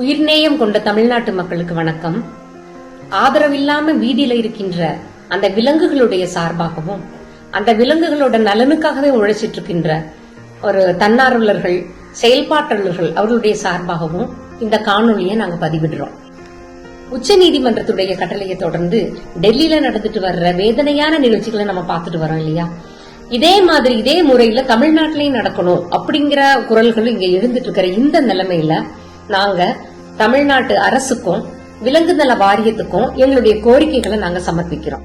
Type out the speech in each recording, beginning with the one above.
உயிர்நேயம் கொண்ட தமிழ்நாட்டு மக்களுக்கு வணக்கம். ஆதரவில்லாம வீதியில இருக்கின்ற அந்த விலங்குகளுடைய சார்பாகவும் அந்த விலங்குகளோட நலனுக்காகவே உழைச்சிட்டு இருக்கின்ற ஒரு தன்னார்வலர்கள் செயல்பாட்டாளர்கள் அவர்களுடைய சார்பாகவும் இந்த காணொலியை நாங்க பதிவிடுறோம். உச்ச நீதிமன்றத்துடைய கட்டளையை தொடர்ந்து டெல்லியில நடந்துட்டு வர்ற வேதனையான நிகழ்ச்சிகளை நம்ம பார்த்துட்டு வரோம் இல்லையா? இதே மாதிரி இதே முறையில தமிழ்நாட்டிலையும் நடக்கணும் அப்படிங்கிற குரல்கள் இங்க எழுந்துட்டு இருக்கிற இந்த நிலைமையில நாங்க தமிழ்நாட்டு அரசுக்கும் விலங்கு நல வாரியத்துக்கும் எங்களுடைய கோரிக்கைகளை நாங்க சமர்ப்பிக்கிறோம்.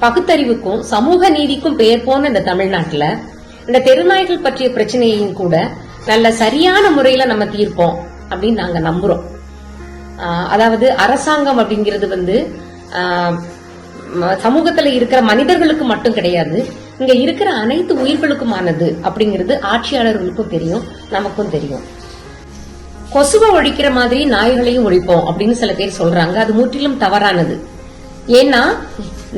பகுத்தறிவுக்கும் சமூக நீதிக்கும் பெயர் போன இந்த தமிழ்நாட்டுல இந்த தெருநாய்கள் பற்றிய பிரச்சனையையும் கூட நல்ல சரியான முறையில நம்ம தீர்ப்போம் அப்படின்னு நாங்க நம்புறோம். ஆஹ் அதாவது அரசாங்கம் அப்படிங்கிறது வந்து ஆஹ் சமூகத்துல இருக்கிற மனிதர்களுக்கு மட்டும் கிடையாது இங்க இருக்கிற அனைத்து உயிர்களுக்குமானது அப்படிங்கிறது ஆட்சியாளர்களுக்கும் தெரியும் நமக்கும் தெரியும். கொசுவை ஒழிக்கிற மாதிரி நாய்களையும் ஒழிப்போம் அப்படின்னு சில பேர் சொல்றாங்க. அது முற்றிலும் தவறானது. ஏன்னா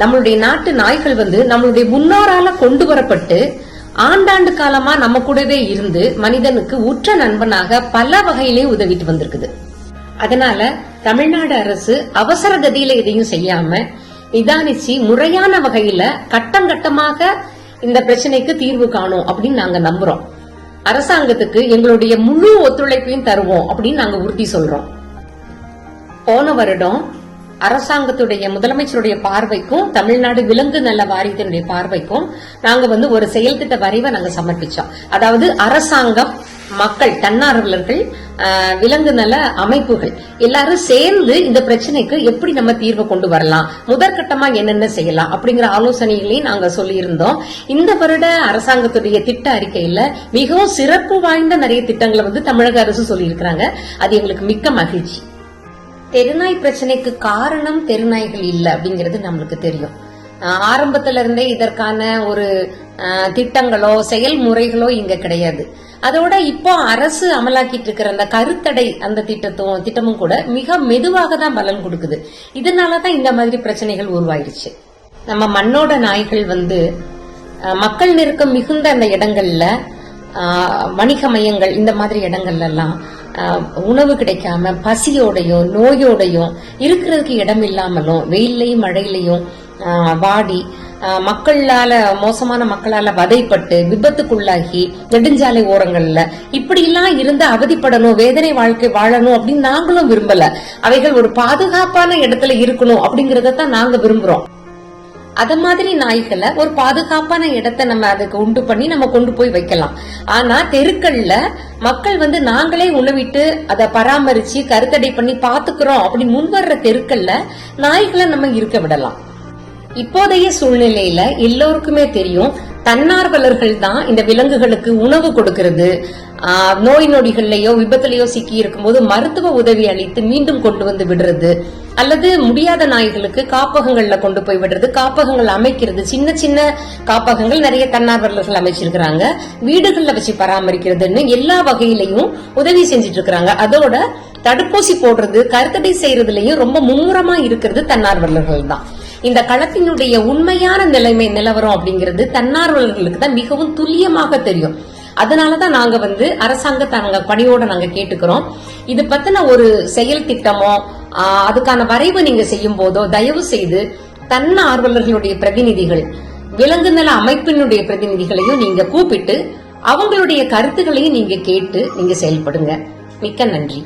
நம்மளுடைய நாட்டு நாய்கள் வந்து நம்மளுடைய முன்னோரால கொண்டு வரப்பட்டு ஆண்டாண்டு காலமா நம்ம கூடவே இருந்து மனிதனுக்கு உற்ற நண்பனாக பல வகையிலே உதவிட்டு வந்திருக்குது. அதனால தமிழ்நாடு அரசு அவசர கதியில எதையும் செய்யாம நிதானிச்சு முறையான வகையில கட்டம் கட்டமாக இந்த பிரச்சனைக்கு தீர்வு காணும் அப்படின்னு நாங்க நம்புறோம். அரசாங்கத்துக்கு எங்களுடைய முழு ஒத்துழைப்பையும் தருவோம் அப்படின்னு நாங்க உறுதி சொல்றோம். போன வருடம் அரசாங்கத்துடைய முதலமைச்சருடைய பார்வைக்கும் தமிழ்நாடு விலங்கு நல வாரியத்தினுடைய பார்வைக்கும் நாங்க வந்து ஒரு செயல் திட்ட வரைவை நாங்க சமர்ப்பிச்சோம். அதாவது அரசாங்கம் மக்கள் தன்னார்வலர்கள் விலங்கு நல அமைப்புகள் எல்லாரும் சேர்ந்து இந்த பிரச்சனைக்கு எப்படி நம்ம தீர்வு கொண்டு வரலாம்? முதற்கட்டமா என்னென்ன செய்யலாம்? அப்படிங்கிற ஆலோசனைகளையும் நாங்க சொல்லியிருந்தோம். இந்த வருட அரசாங்கத்துடைய திட்ட அறிக்கையில மிகவும் சிறப்பு வாய்ந்த நிறைய திட்டங்களை வந்து தமிழக அரசு சொல்லியிருக்கிறாங்க. அது எங்களுக்கு மிக்க மகிழ்ச்சி. தெருநாய் பிரச்சனைக்கு காரணம் தெருநாய்கள் இல்ல அப்படிங்கிறது நம்மளுக்கு தெரியும். ஆரம்பத்துல இருந்தே இதற்கான ஒரு திட்டங்களோ செயல்முறைகளோ இங்க கிடையாது. அதோட இப்போ அரசு அமலாக்கிட்டு இருக்கிற அந்த கருத்தடை அந்த திட்டத்தும் திட்டமும் கூட மிக மெதுவாக தான் பலன் கொடுக்குது. இதனாலதான் இந்த மாதிரி பிரச்சனைகள் உருவாயிருச்சு நம்ம மண்ணோட நாய்கள் வந்து மக்கள் நெருக்கம் மிகுந்த அந்த இடங்கள்ல வணிக மையங்கள் இந்த மாதிரி இடங்கள்ல எல்லாம் உணவு கிடைக்காம பசியோடையும் நோயோடையும் இருக்கிறதுக்கு இடம் இல்லாமலும் வெயிலையும் மழையிலையும் வாடி மக்களால மோசமான மக்களால வதைப்பட்டு விபத்துக்குள்ளாகி நெடுஞ்சாலை ஓரங்கள்ல இப்படி எல்லாம் இருந்து அவதிப்படணும் வேதனை வாழ்க்கை வாழணும் அப்படின்னு நாங்களும் விரும்பல. அவைகள் ஒரு பாதுகாப்பான இடத்துல இருக்கணும் அப்படிங்கறத தான் நாங்க விரும்புறோம். அத மாதிரி நாய்களை ஒரு பாதுகாப்பான இடத்தை நம்ம அதுக்கு உண்டு பண்ணி நம்ம கொண்டு போய் வைக்கலாம். ஆனா தெருக்கள்ல மக்கள் வந்து நாங்களே உணவிட்டு அதை பராமரிச்சு கருத்தடை பண்ணி பாத்துக்கிறோம் அப்படி முன்வர்ற தெருக்கள்ல நாய்களை நம்ம இருக்க விடலாம். இப்போதைய சூழ்நிலையில எல்லோருக்குமே தெரியும் தன்னார்வலர்கள் தான் இந்த விலங்குகளுக்கு உணவு கொடுக்கிறது. நோய் நொடிகள்லயோ விபத்துலயோ சிக்கி இருக்கும்போது மருத்துவ உதவி அளித்து மீண்டும் கொண்டு வந்து விடுறது. அல்லது முடியாத நாய்களுக்கு காப்பகங்கள்ல கொண்டு போய் விடுறது. காப்பகங்கள் அமைக்கிறது. சின்ன சின்ன காப்பகங்கள் நிறைய தன்னார்வலர்கள் அமைச்சிருக்கிறாங்க. வீடுகள்ல வச்சு பராமரிக்கிறதுன்னு எல்லா வகையிலையும் உதவி செஞ்சுட்டு இருக்கிறாங்க அதோட தடுப்பூசி போடுறது கருத்தடை செய்யறதுலயும் ரொம்ப மும்முரமா இருக்கிறது தன்னார்வலர்கள் தான் இந்த களத்தினுடைய உண்மையான நிலைமை நிலவரம் அப்படிங்கிறது தன்னார்வலர்களுக்கு தான் மிகவும் துல்லியமாக தெரியும். அதனாலதான் நாங்க வந்து அரசாங்கத்தை நாங்க பணியோட நாங்க கேட்டுக்கிறோம். இது பத்தின ஒரு செயல் திட்டமோ அதுக்கான வரைவு நீங்க செய்யும் போதோ தயவு செய்து தன்னார்வலர்களுடைய பிரதிநிதிகள் விலங்கு நல அமைப்பினுடைய பிரதிநிதிகளையும் நீங்க கூப்பிட்டு அவங்களுடைய கருத்துக்களையும் நீங்க கேட்டு நீங்க செயல்படுங்க. மிக்க நன்றி.